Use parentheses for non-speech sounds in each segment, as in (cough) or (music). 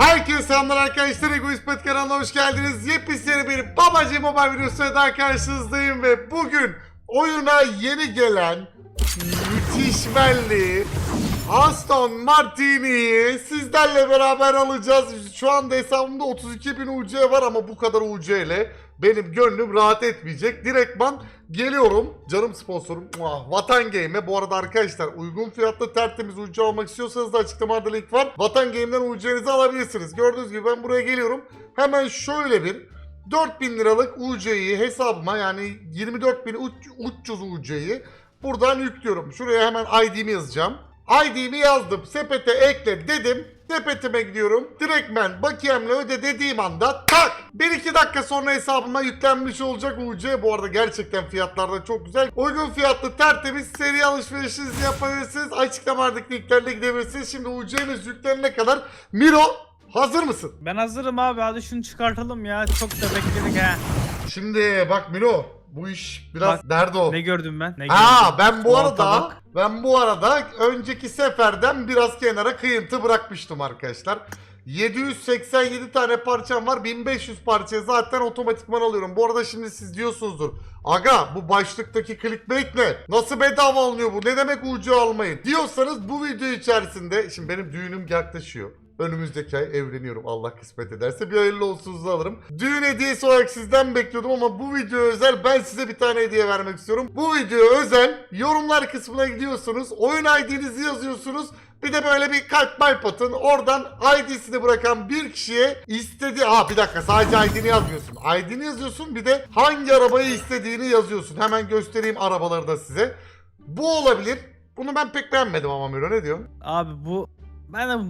Herkese selamlar arkadaşlar. Egoist Pet kanalına hoş geldiniz. Yepyeni bir Babacı Mobile videosuyla daha karşınızdayım ve bugün oyuna yeni gelen müthiş belli Aston Martini'yi sizlerle beraber alacağız. Şu anda hesabımda 32.000 UC var ama bu kadar UC ile benim gönlüm rahat etmeyecek. Direktman geliyorum. Canım sponsorum Muah, Vatan Game'e. Bu arada arkadaşlar uygun fiyatlı tertemiz UC almak istiyorsanız da açıklamada link var. Vatan Game'den UC'nizi alabilirsiniz. Gördüğünüz gibi ben buraya geliyorum. Hemen şöyle bir 4000 liralık UC'yi hesabıma yani 24.300 UC'yi buradan yüklüyorum. Şuraya hemen ID'mi yazacağım. ID'mi yazdım. Sepete ekle dedim. Sepetime gidiyorum. Direktmen bakiyemle öde dediğim anda tak! 1-2 dakika sonra hesabıma yüklenmiş olacak UC. Bu arada gerçekten fiyatlar da çok güzel. Uygun fiyatlı tertemiz seri alışverişinizi yapabilirsiniz. Açıklamadaki linklerle gidebilirsiniz. Şimdi UC'niz yüklenene kadar Miro hazır mısın? Ben hazırım abi hadi şunu çıkartalım ya çok da bekledik ha. Şimdi bak Milo bu iş biraz Bak, derdi o. Ne gördüm ben? Ne Aa gördüm? ben bu Sol arada tabak. ben bu arada önceki seferden biraz kenara kıyıntı bırakmıştım arkadaşlar. 787 tane parçam var. 1500 parçayı zaten otomatikman alıyorum. Bu arada şimdi siz diyorsunuzdur. Aga bu başlıktaki clickbait ne? Nasıl bedava alınıyor bu? Ne demek ucu almayın? Diyorsanız bu video içerisinde şimdi benim düğünüm yaklaşıyor. Önümüzdeki ay evleniyorum Allah kısmet ederse. Bir hayırlı olsunuzu alırım. Düğün hediyesi olarak sizden bekliyordum ama bu video özel ben size bir tane hediye vermek istiyorum. Bu video özel yorumlar kısmına gidiyorsunuz. Oyun ID'nizi yazıyorsunuz. Bir de böyle bir kalp malp atın. Oradan ID'sini bırakan bir kişiye istediği... Aa bir dakika sadece ID'ni yazmıyorsun. ID'ni yazıyorsun bir de hangi arabayı istediğini yazıyorsun. Hemen göstereyim arabaları da size. Bu olabilir. Bunu ben pek beğenmedim ama Miro ne diyorsun? Abi bu ben de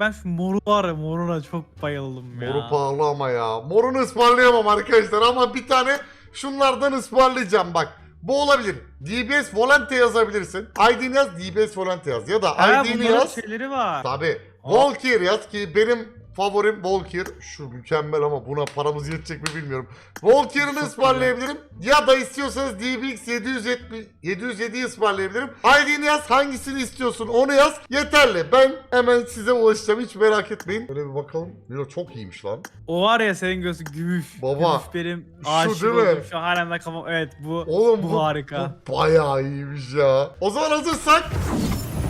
ben şu moru var ya moruna çok bayıldım ya. Moru pahalı ama ya. Morunu ısmarlayamam arkadaşlar ama bir tane şunlardan ısmarlayacağım bak. Bu olabilir. DBS Volante yazabilirsin. ID'ni yaz, DBS Volante yaz. Ya da ID'ni yaz. şeyleri var. Tabi. Volkir yaz ki benim favorim Volkir. Şu mükemmel ama buna paramız yetecek mi bilmiyorum. Volkir'ini ısmarlayabilirim. Ya da istiyorsanız DBX 770 707'yi ısmarlayabilirim. ID'ni yaz hangisini istiyorsun onu yaz. Yeterli. Ben hemen size ulaşacağım hiç merak etmeyin. Böyle bir bakalım. Miro çok iyiymiş lan. O var ya senin gözü gümüş. Baba, Gümüş benim şu aşık oldum şu halen de kafam. Evet bu Oğlum bu, bu, harika. bu bayağı iyiymiş ya. O zaman hazırsak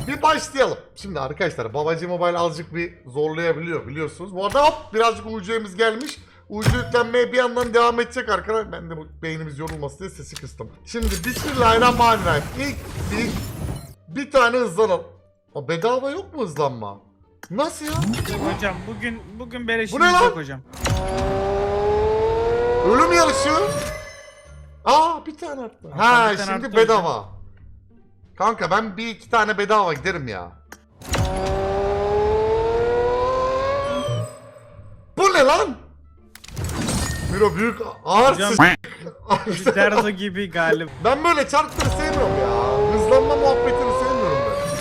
bir başlayalım. Şimdi arkadaşlar babacı mobile azıcık bir zorlayabiliyor biliyorsunuz. Bu arada hop birazcık UC'miz gelmiş. UC yüklenmeye bir yandan devam edecek arkadaşlar. Ben de bu beynimiz yorulmasın diye sesi kıstım. Şimdi bismillahirrahmanirrahim. İlk bir, bir tane hızlanalım. O bedava yok mu hızlanma? Nasıl ya? Hocam bugün bugün böyle Bu ne lan? yok hocam. Ölüm yarışı. Aa bir tane arttı. Ha bir tane şimdi arttı bedava. Kanka ben bir iki tane bedava giderim ya. Bu ne lan? Miro büyük ağır Hocam- sıç- Bir Derdo gibi galiba. Ben böyle çarkları sevmiyorum ya. Hızlanma muhabbetini sevmiyorum ben.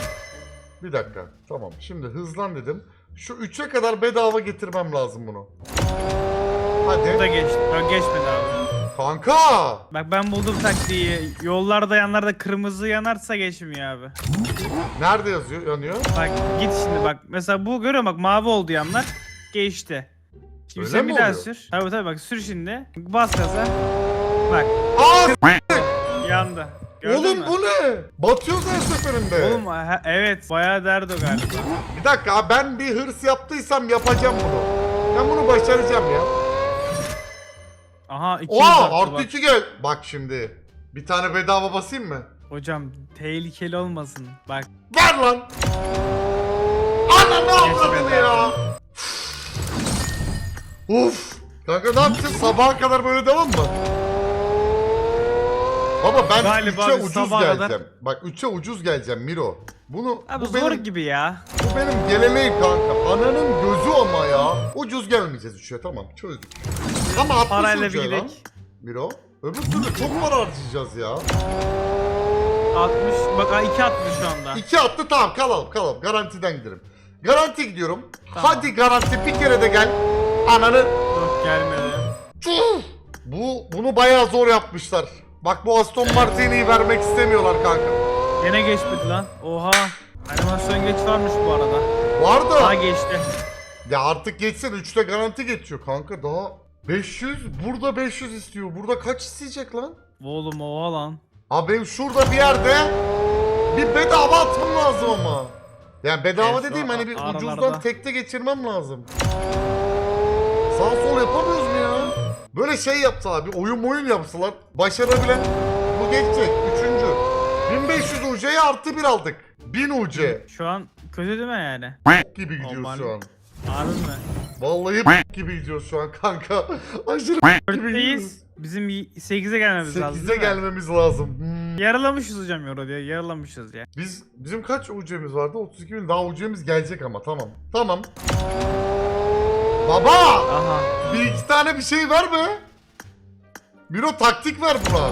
Bir dakika. Tamam. Şimdi hızlan dedim. Şu 3'e kadar bedava getirmem lazım bunu. Bu da Hadi. Yok geçmedi abi. Kanka. Bak ben buldum taktiği. Yollarda yanlarda kırmızı yanarsa geçmiyor abi. Nerede yazıyor? Yanıyor. Bak git şimdi bak. Mesela bu görüyorum bak mavi oldu yanlar. Geçti. Şimdi Öyle sen mi bir daha oluyor? sür. Tabii tabii bak sür şimdi. Bas gaza. Bak Aa yandı. Gördün Oğlum mü? bu ne? Batıyoruz her seferinde. Oğlum ha- evet bayağı derdi o galiba. Bir dakika ben bir hırs yaptıysam yapacağım bunu. Ben bunu başaracağım ya. Aha 200 Oha arttı artı bak. 2 gel. Bak şimdi. Bir tane bedava basayım mı? Hocam tehlikeli olmasın. Bak Ver lan. Ana ne yapmadın ya? Uf. Kanka ne yapacağız? Sabaha kadar böyle devam mı? Baba ben Galiba 3'e biz ucuz sabaha geleceğim. kadar- Bak 3'e ucuz geleceğim Miro. Bunu abi bu zor benim gibi ya. Bu benim geleneğim kanka. Ananın gözü ama ya. Ucuz gelmeyeceğiz üçe tamam çözdük. Ama 60 Parayla bir ucuya lan. gidek. Miro. Öbür türlü çok para harcayacağız ya. 60 bak 2 atmış şu anda. İki attı tamam kalalım kalalım. Garantiden giderim. Garanti gidiyorum. Tamam. Hadi garanti bir kere de gel. Ananı. Yok gelmedi. Bu bunu bayağı zor yapmışlar. Bak bu Aston Martin'i vermek istemiyorlar kanka. Yine geçmedi lan. Oha. Animasyon geç varmış bu arada. Vardı. Daha geçti. Ya artık geçsen 3'te garanti geçiyor kanka daha 500 burada 500 istiyor. Burada kaç isteyecek lan? Oğlum oha lan. Abi benim şurada bir yerde bir bedava atmam lazım ama. Yani bedava Evet, dediğim o hani bir aralarda. ucuzdan tekte geçirmem lazım. Sağ sol yapamıyoruz mu ya? Böyle şey yapsalar bir oyun oyun yapsalar başarabilen bu geçecek. Üçüncü. 1500 UC'ye artı bir aldık. 1000 UC. Şu an kötü değil mi yani? gibi gidiyoruz Normal. şu an. Harbi mi? Vallahi gibi gidiyoruz şu an kanka. (laughs) Aşırı gibi gidiyoruz. Dörtteyiz. Bizim 8'e gelmemiz lazım 8'e değil mi? gelmemiz lazum. Hmm. Yaralamışız hocam Euro diye. Yaralamışız ya. Biz bizim kaç UC'miz vardı? 32 bin. Daha UC'miz gelecek ama tamam. Tamam. Baba! Aha. Bir iki tane bir şey ver be. Miro taktik ver buna.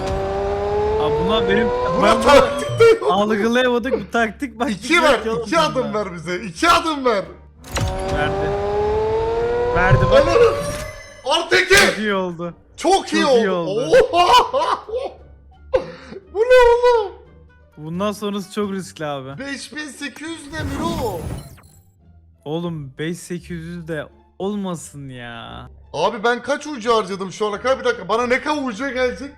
Abi buna benim Buna ben bunu. Algılayamadık bu taktik (laughs) bak. İki ver. iki adım ver bize. iki adım ver. Verdi. Verdi bak. Ananı. Artı iki. Çok iyi oldu. Çok iyi Çok oldu. iyi oldu. Oha! Bu ne oğlum? Bundan sonrası çok riskli abi. 5800 ne Miro? Oğlum 5800 de olmasın ya. Abi ben kaç ucu harcadım şu ana kadar? Bir dakika bana ne kadar ucuya gelecek?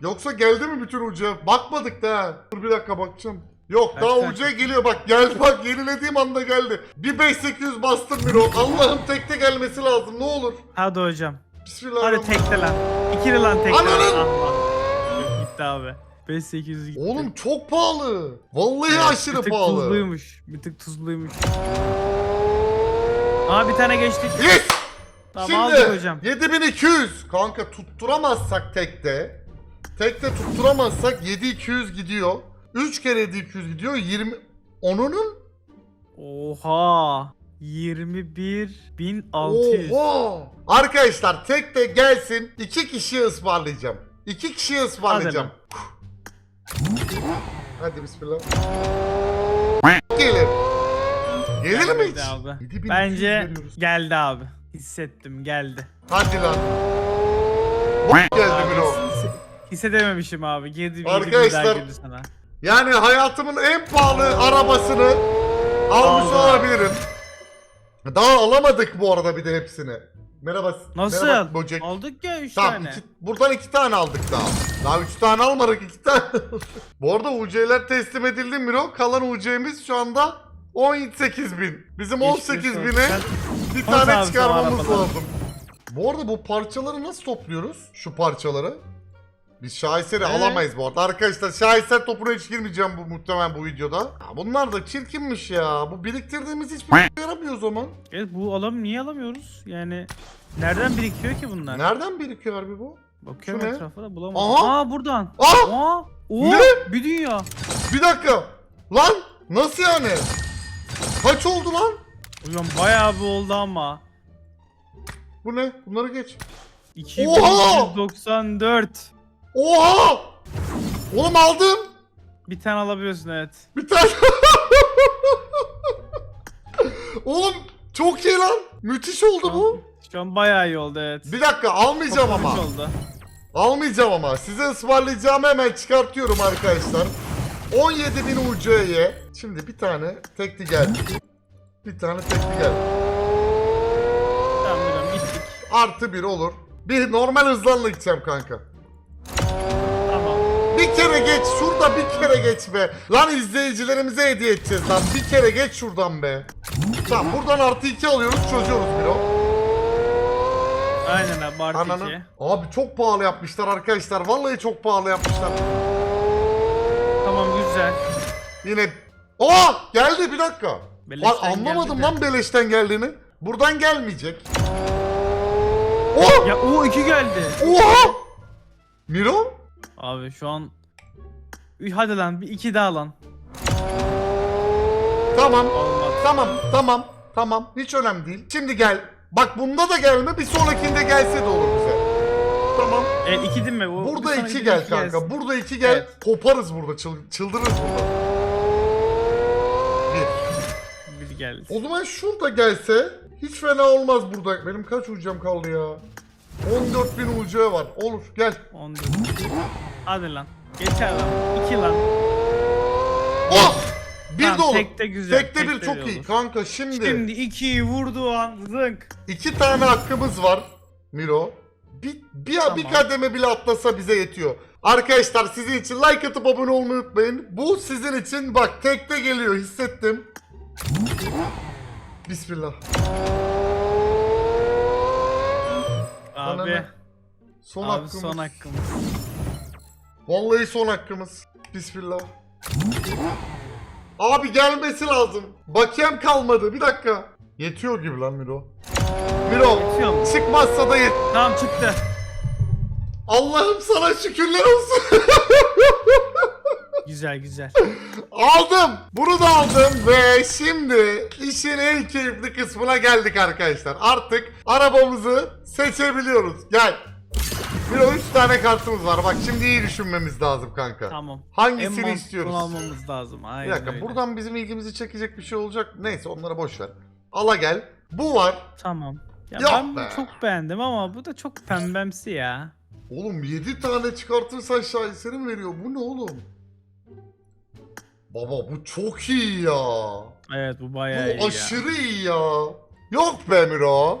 Yoksa geldi mi bütün ucuya? Bakmadık da. Dur bir dakika bakacağım. Yok Kaç daha kaç? ucuya geliyor bak geldi (laughs) bak yenilediğim anda geldi. Bir 5800 bastım bir o. Allah'ım tekte gelmesi lazım ne olur. Hadi hocam. Hadi Bismillahirrahmanirrahim. tekte lan. İkili lan tekte. Ananın! Gitti abi. 5800 gitti. Oğlum çok pahalı. Vallahi Evet, aşırı bir tık pahalı. tuzluymuş. Bir tık tuzluymuş. Aa bir tane geçtik. Yes! Tamam Şimdi aldık hocam. 7200. Kanka tutturamazsak tekte. Tekte tutturamazsak 7200 gidiyor. 3 kere 7200 gidiyor. 20 Onunun Oha. 21.600. Oha! Arkadaşlar tek de gelsin iki kişiye ısmarlayacağım. İki kişiye ısmarlayacağım. Hadi bismillah. Gelir. Gelir mi hiç? abi. 7200 Bence veriyoruz. geldi abi. Hissettim geldi. Hadi lan. geldi hisse- Hissedememişim abi. Girdi bir Arkadaşlar- girdi sana. Yani hayatımın en pahalı arabasını almış Aldı. olabilirim. Daha alamadık bu arada bir de hepsini. Merhaba. Nasıl? Merhaba Böcek. Aldık ya 3 Tamam tane. iki, buradan iki tane aldık daha. Daha üç tane almadık iki tane. (laughs) Bu arada UC'ler teslim edildi Miro. Kalan UC'miz şu anda 18 bin. Bizim Geçmiş 18 olsun. bine bir tane çıkarmamız lazım. Bu arada bu parçaları nasıl topluyoruz? Şu parçaları. Biz şaheseri Evet. alamayız bu arada. Arkadaşlar şaheser topuna hiç girmeyeceğim bu muhtemelen bu videoda. Ya bunlar da çirkinmiş ya. Bu biriktirdiğimiz hiçbir şey yaramıyor o zaman. Evet bu alam niye alamıyoruz? Yani nereden birikiyor ki bunlar? Nereden birikiyor harbi bu? Bakıyorum Şu etrafa da bulamadım. Aha! Aa buradan. Ah! Aa! Oo! Ne? Bir dünya. Bir dakika. Lan nasıl yani? Kaç oldu lan? Hocam bayağı bir oldu ama. Bu ne? Bunları geç. 2394. Oha! Oğlum aldım. Bir tane alabiliyorsun evet. Bir tane. (laughs) Oğlum çok iyi lan. Müthiş oldu bu. Şu an bayağı iyi oldu evet. Bir dakika almayacağım ama. Toplamış oldu. Almayacağım ama. Size ısmarlayacağımı hemen çıkartıyorum arkadaşlar. 17.000 UC'ye. Şimdi bir tane tekli geldi. Bir tane tekli geldi. Tamam hocam gittik. Artı bir olur. Bir normal hızlarla gideceğim kanka. Bir kere geç şurada bir kere geç be. Lan izleyicilerimize hediye edeceğiz lan. Bir kere geç şuradan be. Tamam buradan artı iki alıyoruz çözüyoruz bir o. Aynen abi artı Ananı. iki. Abi çok pahalı yapmışlar arkadaşlar. Vallahi çok pahalı yapmışlar. Tamam güzel. Yine... Aa geldi bir dakika. Beleşten Lan anlamadım geldi lan beleşten geldiğini. Buradan gelmeyecek. Oh! Ya o iki geldi. Oha! Miro? Abi şu an Üy, hadi lan bir iki daha lan. Tamam. Tamam, tamam, tamam. Hiç önemli değil. Şimdi gel. Bak bunda da gelme, bir sonrakinde gelse de olur bize. Tamam. Evet iki değil mi? O, Burada bir sonraki iki gel kanka. gelsin. Burada iki gel. Evet. Koparız burada. çıl- çıldırırız burada. Bir. Geldi. O zaman şurada gelse hiç fena olmaz burada. Benim kaç ucam kaldı ya? 14 bin ucu var. Olur gel. 14. Hadi lan. Geçer lan. 2 lan. Oh! Bir Tamam, de olur. tekte güzel, Tekte bir tekte çok de iyi. olur. Kanka şimdi, Şimdi ikiyi vurduğu an zınk. iki tane hakkımız var Miro. Bir, bir, Tamam. bir kademe bile atlasa bize yetiyor. Arkadaşlar sizin için like atıp abone olmayı unutmayın. Bu sizin için bak tekte geliyor hissettim. Bismillah. Abi. Ananı. Son abi hakkımız. son hakkımız. Vallahi son hakkımız. Bismillah. Abi gelmesi lazım. Bakiyem kalmadı. Bir dakika. Yetiyor gibi lan Miro. Miro Yetiyor çıkmazsa da yet. Tamam çıktı. Allah'ım sana şükürler olsun. (laughs) Güzel güzel. aldım. Bunu da aldım ve şimdi işin en keyifli kısmına geldik arkadaşlar. Artık arabamızı seçebiliyoruz. Gel. Miro 3 tane kartımız var. Bak şimdi iyi düşünmemiz lazım kanka. Tamam. Hangisini en istiyoruz? almamız lazım. Bir Aynen dakika öyle. buradan bizim ilgimizi çekecek bir şey olacak. Neyse onları boş ver. Ala gel. Bu var. Tamam. Ya Yok ben bunu çok beğendim ama bu da çok pembemsi ya. Oğlum 7 tane çıkartırsan şaheseri mi veriyor? Bu ne oğlum? Baba bu çok iyi ya. Evet bu bayağı iyi Bu aşırı iyi ya. Yok be Miro.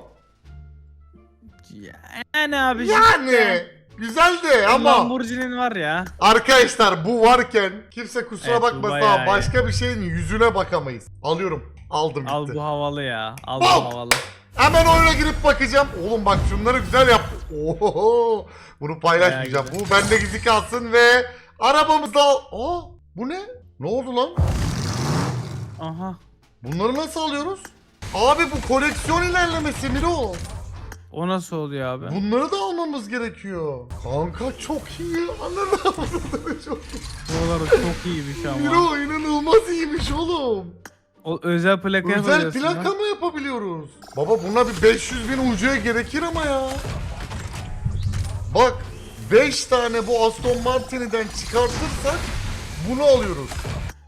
ya. Yani abi Yani güzel de ama Lamborghini'nin var ya. arkadaşlar bu varken kimse kusura Evet, bu bakmasın bayağı ama iyi. başka bir şeyin yüzüne bakamayız. Alıyorum. Aldım gitti. Al bu havalı ya. Al bu havalı. Hemen oyuna girip bakacağım. Oğlum bak şunları güzel yap. Oho. Bunu paylaşmayacağım. Bayağı Bu bende gizli kalsın ve arabamızda... Aa bu ne? Ne oldu lan? Aha. Bunları nasıl alıyoruz? Abi bu koleksiyon ilerlemesi Miro. O nasıl oluyor abi? Bunları da almamız gerekiyor. Kanka çok iyi. Anladın (laughs) çok iyi. Buraları çok iyiymiş ama. Miro inanılmaz iyiymiş oğlum. O özel plaka Özel yapabiliyorsun plaka lan. mı yapabiliyoruz? Baba buna bir 500 bin ucuya gerekir ama ya. Bak 5 tane bu Aston Martin'den çıkartırsak bunu alıyoruz.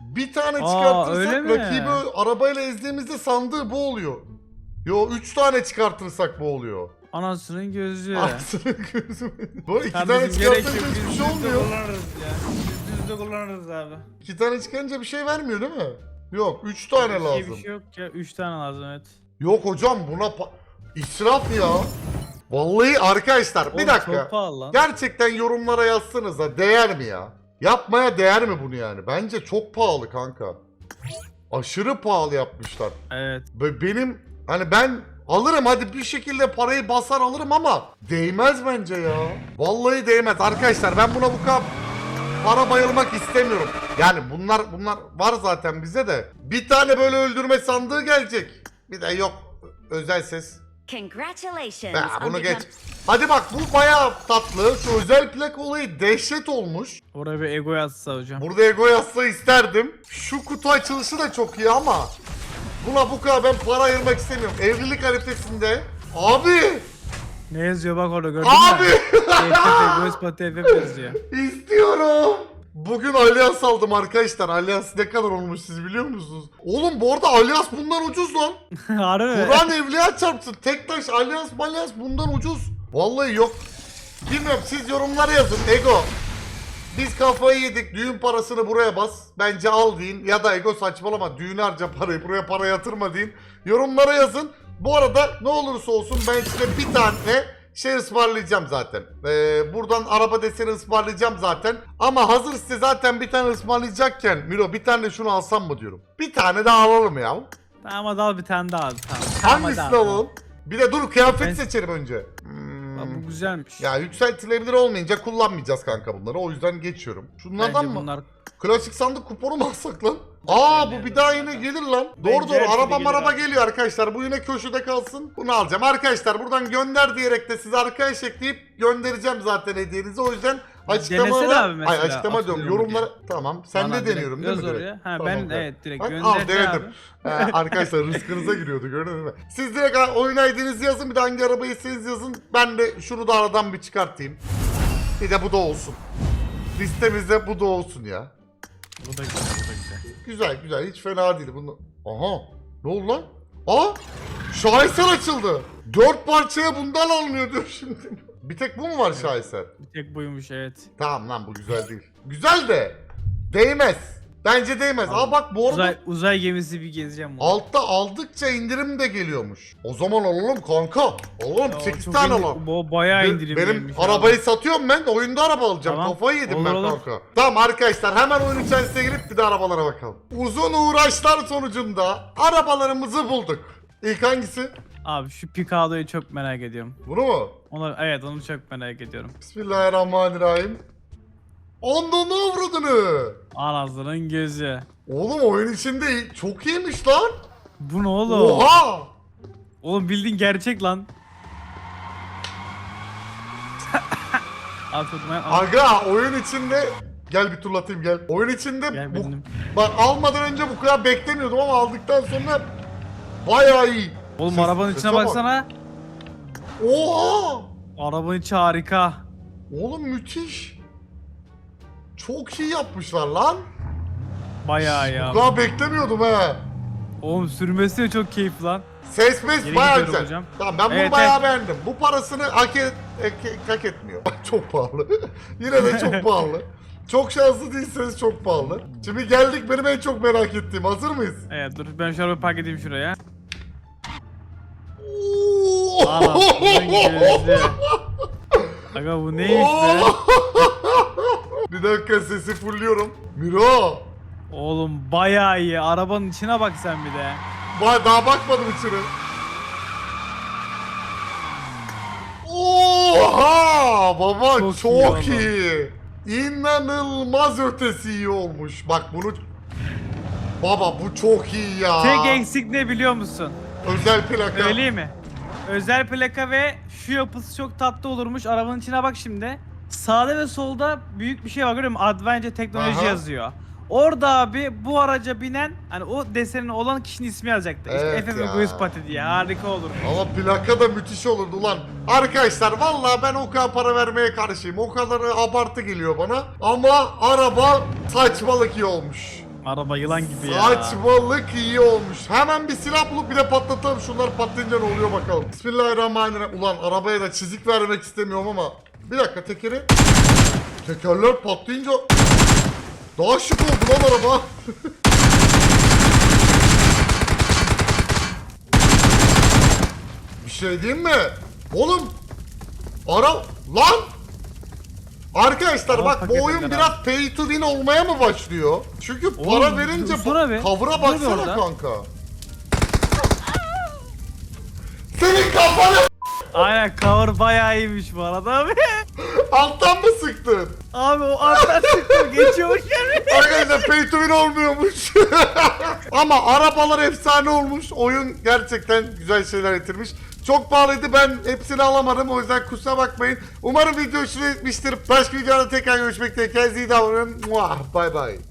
Bir tane Aa, çıkartırsak mi? rakibi arabayla ezdiğimizde sandığı bu oluyor. Yo 3 tane çıkartırsak bu oluyor. Anasının gözü. Aslında gözüm. Bu iki tane çıkartınca hiçbir şey düzde olmuyor. kullanırız ya. Biz düzde kullanırız abi. İki tane çıkarınca bir şey vermiyor değil mi? Yok 3 tane Bir lazım. şey yok ya. Üç tane lazım evet. Yok hocam buna pa- israf ya. Vallahi arkadaşlar bir Oğlum, dakika. Çok pahalı lan. Gerçekten yorumlara yazsanıza değer mi ya? Yapmaya değer mi bunu yani? Bence çok pahalı kanka. Aşırı pahalı yapmışlar. Evet. Ve benim hani ben alırım hadi bir şekilde parayı basar alırım ama değmez bence ya. Vallahi değmez arkadaşlar ben buna bu kadar para bayılmak istemiyorum. Yani bunlar bunlar var zaten bize de. Bir tane böyle öldürme sandığı gelecek. Bir de yok özel ses. Congratulations Ha, bunu geç. Hadi bak bu bayağı tatlı. Şu özel plak olayı dehşet olmuş. Oraya bir ego yazsa hocam. Burada ego yazsa isterdim. Şu kutu açılışı da çok iyi ama buna bu kadar ben para ayırmak istemiyorum. Evlilik harifesinde abi Ne yazıyor bak orada gördün abi mü? TFF, Gözpa TFF yazıyor. (laughs) istiyorum. Bugün Allianz aldım arkadaşlar. Allianz ne kadar olmuş siz biliyor musunuz? Oğlum bu arada Allianz bundan ucuz lan. (laughs) Harbi mi? Kur'an evliya çarpsın. Tek taş Allianz Malyans bundan ucuz. Vallahi yok. Bilmiyorum siz yorumlara yazın. Ego. Biz kafayı yedik. Düğün parasını buraya bas. Bence al deyin. Ya da Ego saçmalama. Düğün harca parayı. Buraya para yatırma deyin. Yorumlara yazın. Bu arada ne olursa olsun ben size bir tane şey ısmarlayacağım zaten. Ee, buradan araba deseni ısmarlayacağım zaten. Ama hazır size zaten bir tane ısmarlayacakken Miro bir tane de şunu alsam mı diyorum. Bir tane daha alalım ya. Tamam hadi al bir tane daha al. Tamam. tamam Hangisini hadi al. alalım? Bir de dur kıyafet Ben- seçelim önce. Hmm. Bak bu güzelmiş. Ya yükseltilebilir olmayınca kullanmayacağız kanka bunları. O yüzden geçiyorum. Şunlardan Bence mı? bunlar Klasik sandık kuponu mu alsak lan? Aa bu bir daha yine gelir lan. Doğru doğru hepsi araba maraba geliyor arkadaşlar. Bu yine köşede kalsın. Bunu alacağım. Arkadaşlar buradan gönder diyerek de size arkadaş ekleyip göndereceğim zaten hediyenizi. O yüzden Denesene açıklamalara... abi mesela, Ay açıklama diyorum. Yorumlara... Tamam. Sen Bana de direkt deniyorum değil mi? direkt? oraya. Ha Tamam, ben evet direkt Bak, al denedim. Ee, arkadaşlar rızkınıza giriyordu gördünüz mü? Siz direkt oyun ID'nizi yazın bir de hangi arabayı siz yazın. Ben de şunu da aradan bir çıkartayım. Bir de bu da olsun. Listemizde bu da olsun ya. Bu da güzel bu da güzel. Güzel güzel hiç fena değil. Bunu... Aha ne oldu lan? Aa şaheser açıldı. Dört parçaya bundan alınıyor diyor şimdi. Bir tek bu mu var şaheser? Bir tek buymuş evet. Tamam lan bu güzel değil. Güzel de değmez. Bence değmez. Aa bak bu arada Uzay, uzay gemisi bir gezeceğim. onu. altta aldıkça indirim de geliyormuş. O zaman alalım kanka. Alalım Ya, 8 çok tane indi- alalım. Bu bayağı Be- indirim Benim gelmiş arabayı satıyorum ben oyunda araba alacağım. Tamam. Kafayı yedim Olur, ben olur. kanka. Tamam arkadaşlar hemen oyun içerisine girip bir de arabalara bakalım. Uzun uğraşlar sonucunda arabalarımızı bulduk. İlk hangisi? Abi şu Picado'yu çok merak ediyorum. Bunu mu? Onu, evet onu çok merak ediyorum. Bismillahirrahmanirrahim. Ondan avradını. Anasının gözü. Oğlum oyun içinde çok iyiymiş lan. Bu ne oğlum? Oha. Oğlum bildiğin gerçek lan. Abi. Aga oyun içinde gel bir turlatayım gel. Oyun içinde Gel bu, benim. bak almadan önce bu kadar beklemiyordum ama aldıktan sonra bayağı iyi. Oğlum Ses- arabanın sese içine bak. baksana. Oha! Arabanın içi harika. Oğlum müthiş. Çok iyi yapmışlar lan. Bayağı ya. Kadar beklemiyordum he. Oğlum sürmesi de çok keyifli lan. Ses mes Geri bayağı gidiyorum güzel. hocam. Tamam ben bunu Evet, bayağı beğendim. Bu parasını hak, et, hak- hak etmiyor. (laughs) çok pahalı. (laughs) Yine de çok (laughs) pahalı. Çok şanslı değilseniz çok pahalı. Şimdi geldik benim en çok merak ettiğim. Hazır mıyız? Evet dur ben şu arabayı park edeyim şuraya. Oo! Anasının gözü. Aga bu neymiş be? Bir dakika sesi fulluyorum. Miro. Oğlum bayağı iyi. Arabanın içine bak sen bir de. Ba- Daha bakmadım içine. Oha! Baba çok, Çok iyi iyi. İnanılmaz ötesi iyi olmuş. Bak bunu... Baba bu çok iyi ya. Tek eksik ne biliyor musun? Özel plaka. Söyleyeyim mi? Özel plaka ve şu yapısı çok tatlı olurmuş. Arabanın içine bak şimdi. Sağda ve solda büyük bir şey var görüyor musun? Adventure teknoloji Aha. yazıyor. Orada abi bu araca binen hani o desenin olan kişinin ismi yazacaktı. Evet işte FF ya. Pati diye harika olur. Ama plaka da müthiş olurdu lan. Arkadaşlar vallahi ben o kadar para vermeye karşıyım. O kadarı abartı geliyor bana. Ama araba saçmalık iyi olmuş. Araba yılan gibi ya. Saçmalık iyi olmuş. Hemen bir silah bulup bir de patlatalım. Şunlar patlayınca ne oluyor bakalım. Bismillahirrahmanirrahim. Ulan arabaya da çizik vermek istemiyorum ama. Bir dakika tekeri. Tekerler patlayınca daha şık oldu lan araba. (laughs) bir şey diyeyim mi? Oğlum ara lan Arkadaşlar Al bak bu oyun biraz pay to win olmaya mı başlıyor? Çünkü para Oğlum, verince bir. kavura Dur bir baksana kanka. Senin kafanı Aynen cover bayağı iyiymiş bu arada abi. (laughs) alttan mı sıktın? abi o artar sıktım geçiyormuş yani. (laughs) Arkadaşlar pay to win olmuyormuş. (laughs) Ama arabalar efsane olmuş. Oyun gerçekten güzel şeyler getirmiş. Çok pahalıydı ben hepsini alamadım o yüzden kusura bakmayın. Umarım video hoşuna gitmiştir. Başka videoda tekrar görüşmek dileğiyle. Kendinize iyi davranın. Muah, Bye bye.